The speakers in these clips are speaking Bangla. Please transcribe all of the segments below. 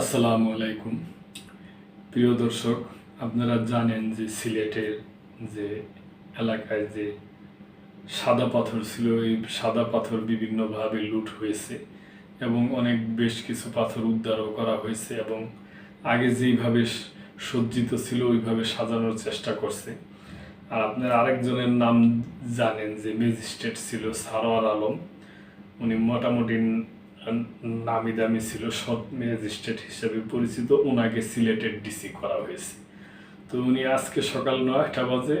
আসসালামু আলাইকুম। প্রিয় দর্শক, আপনারা জানেন যে সিলেটের যে এলাকায় যে সাদা পাথর ছিল, এই সাদা পাথর বিভিন্নভাবে লুট হয়েছে এবং অনেক বেশ কিছু পাথর উদ্ধারও করা হয়েছে এবং আগে যেইভাবে সজ্জিত ছিল, ওইভাবে সাজানোর চেষ্টা করছে। আর আপনারা আরেকজনের নাম জানেন যে ম্যাজিস্ট্রেট ছিল সারোয়ার আলম। উনি মোটামুটি নামি দামি ছিল সৎ ম্যাজিস্ট্রেট হিসেবে পরিচিত। ওনাকে সিলেটের ডিসি করা হয়েছে। তো উনি আজকে সকাল নয়টা বাজে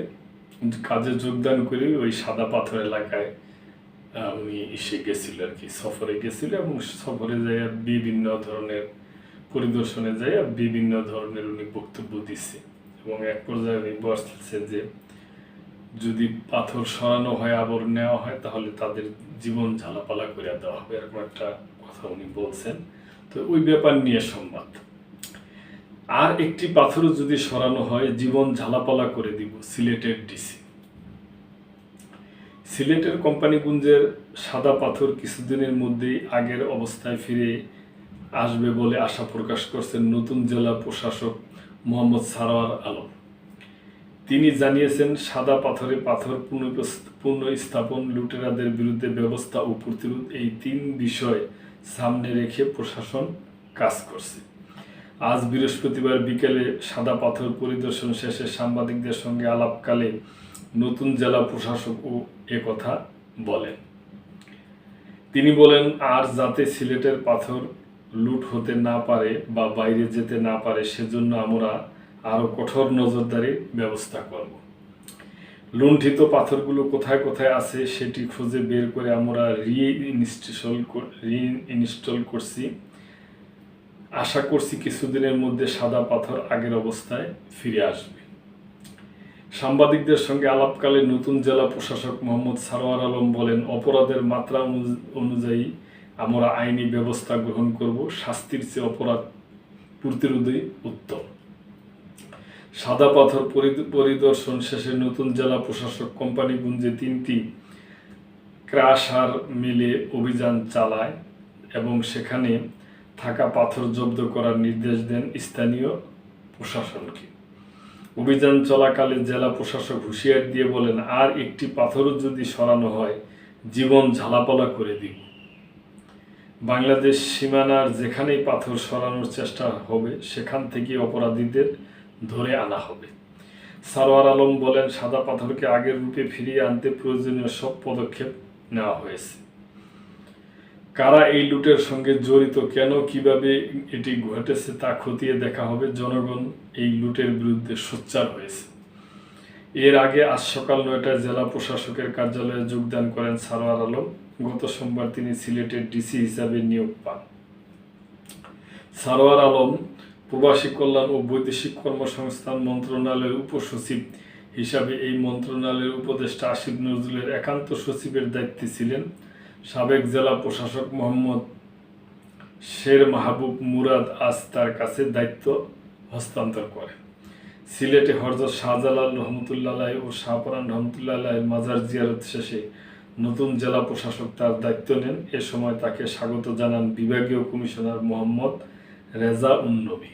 কাজে যোগদান করে ওই সাদা পাথর এলাকায় উনি এসে গেছিল আর কি, সফরে গেছিল এবং সফরে যাই বিভিন্ন ধরনের পরিদর্শনে যাই বিভিন্ন ধরনের উনি বক্তব্য দিচ্ছে এবং এক পর্যায়ে উনি বলছে যে, যদি পাথর সরানো হয় আবর নেওয়া হয়, তাহলে তাদের জীবন ঝালাপালা করে দেওয়া হবে। এরকম একটা কথা উনি বলছেন, তো ওই ব্যাপার নিয়ে সংবাদ। আর একটি পাথরও যদি সরানো হয়, জীবন ঝালাপালা করে দিব সিলেটের ডিসি। সিলেটের কোম্পানিগঞ্জের সাদা পাথর কিছুদিনের মধ্যেই আগের অবস্থায় ফিরে আসবে বলে আশা প্রকাশ করছেন নতুন জেলা প্রশাসক মোহাম্মদ সারোয়ার আলম। তিনি জানিয়েছেন, সাদা পাথরে পাথর পুনঃ- পুনঃস্থাপন, লুটেরাদের বিরুদ্ধে ব্যবস্থা ও প্রতিরোধ এই তিন বিষয় সামনে রেখে প্রশাসন কাজ করছে। আজ বৃহস্পতিবার বিকেলে সাদা পাথর পরিদর্শন শেষে সাংবাদিকদের সঙ্গে আলাপকালে নতুন জেলা প্রশাসক ও একথা বলেন। তিনি বলেন, আর যাতে সিলেটের পাথর লুট হতে না পারে বা বাইরে যেতে না পারে, সেজন্য আমরা আরও কঠোর নজরদারির ব্যবস্থা করব। লুণ্ঠিত পাথরগুলো কোথায় কোথায় আছে সেটি খুঁজে বের করে আমরা রি ইনস্টল রি ইনস্টল করছি। আশা করছি কিছুদিনের মধ্যে সাদা পাথর আগের অবস্থায় ফিরে আসবে। সাংবাদিকদের সঙ্গে আলাপকালে নতুন জেলা প্রশাসক মোহাম্মদ সারোয়ার আলম বলেন, অপরাধের মাত্রা অনু- অনুযায়ী আমরা আইনি ব্যবস্থা গ্রহণ করব। শাস্তির চেয়ে অপরাধ প্রতিরোধই উত্তম। সাদা পাথর পরিদর্শন শেষে নতুন জেলা প্রশাসক কোম্পানিগঞ্জে তিনটি ক্রাশার মিলে অভিযান চালায় এবং সেখানে থাকা পাথর জব্দ করার নির্দেশ দেন স্থানীয় প্রশাসনকে। অভিযান চলাকালে জেলা প্রশাসক হুঁশিয়ার দিয়ে বলেন, আর একটি পাথরও যদি সরানো হয়, জীবন ঝালাপালা করে দিব। বাংলাদেশ সীমানার যেখানেই পাথর সরানোর চেষ্টা হবে, সেখান থেকে অপরাধীদের ধরে আনা হবে। সারোয়ার আলম বলেন, সাদা পাথরকে আগের রূপে ফিরিয়ে আনতে প্রয়োজনীয় সব পদক্ষেপ নেওয়া হয়েছে। কারা এই লুটের সঙ্গে জড়িত, কেন, কীভাবে এটি ঘটেছে তা খতিয়ে দেখা হবে। জনগণ এই লুটের বিরুদ্ধে সোচ্চার হয়েছে। এর আগে আজ সকাল নয়টায় জেলা প্রশাসকের কার্যালয়ে যোগদান করেন সারোয়ার আলম। গত সোমবার তিনি সিলেটের ডিসি হিসাবে নিয়োগ পান। সারোয়ার আলম প্রবাসী কল্যাণ ও বৈদেশিক কর্মসংস্থান মন্ত্রণালয়ের উপসচিব হিসাবে এই মন্ত্রণালয়ের উপদেষ্টা আসিফ নজরুলের একান্ত সচিবের দায়িত্বে ছিলেন সাবেক জেলা প্রশাসক মোহাম্মদ শের মাহবুব মুরাদ আজ তার কাছে দায়িত্ব হস্তান্তর করেন। সিলেটে হরজত শাহজালাল রহমতুল্লাহ ও শাহপরান রহমতুল্লাহ মাজার জিয়ারত শেষে নতুন জেলা প্রশাসক তার দায়িত্ব নেন। এ সময় তাকে স্বাগত জানান বিভাগীয় কমিশনার মোহাম্মদ রেজা উন্নবী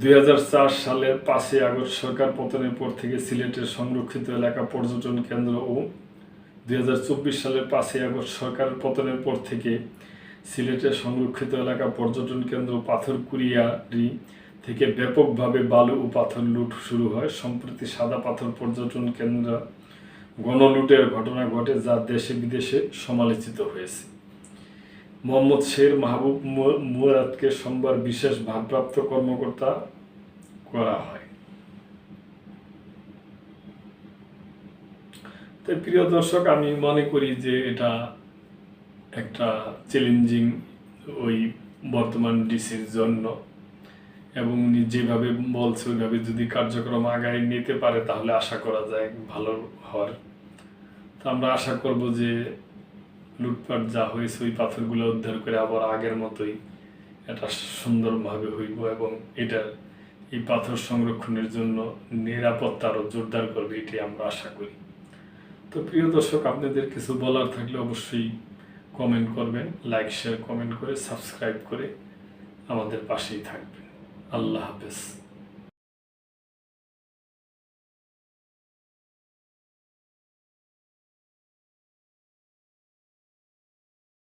দুই হাজার চার সালের পাঁচই আগস্ট সরকার পতনের পর থেকে সিলেটের সংরক্ষিত এলাকা পর্যটন কেন্দ্র ও দুই হাজার চব্বিশ সালের পাঁচই আগস্ট সরকারের পতনের পর থেকে সিলেটের সংরক্ষিত এলাকা পর্যটন কেন্দ্র পাথরকুড়িয়ারি থেকে ব্যাপকভাবে বালু ও পাথর লুট শুরু হয়। সম্প্রতি সাদা পাথর পর্যটন কেন্দ্র গণলুটের ঘটনা ঘটে যা দেশে বিদেশে সমালোচিত হয়েছে। মোহাম্মদ শের মাহবুব মুরাদকে সোমবার বিশেষ ভারপ্রাপ্ত কর্মকর্তা করা হয় তো প্রিয় দর্শক, আমি মনে করি যে এটা একটা চ্যালেঞ্জিং ওই বর্তমান ডিসির জন্য এবং উনি যেভাবে বলছে, ওইভাবে যদি কার্যক্রম আগায় নিতে পারে, তাহলে আশা করা যায় ভালো হওয়ার। তো আমরা আশা করব যে লুটপাট যা হয়েছে, ওই পাথরগুলো উদ্ধার করে আবার আগের মতোই এটা সুন্দরভাবে হইব এবং এটার এই পাথর সংরক্ষণের জন্য নিরাপত্তা আরও জোরদার করবে, এটি আমরা আশা করি। তো প্রিয় দর্শক, আপনাদের কিছু বলার থাকলে অবশ্যই কমেন্ট করবেন লাইক শেয়ার কমেন্ট করে সাবস্ক্রাইব করে আমাদের পাশেই থাকবেন। আল্লাহ হাফেজ।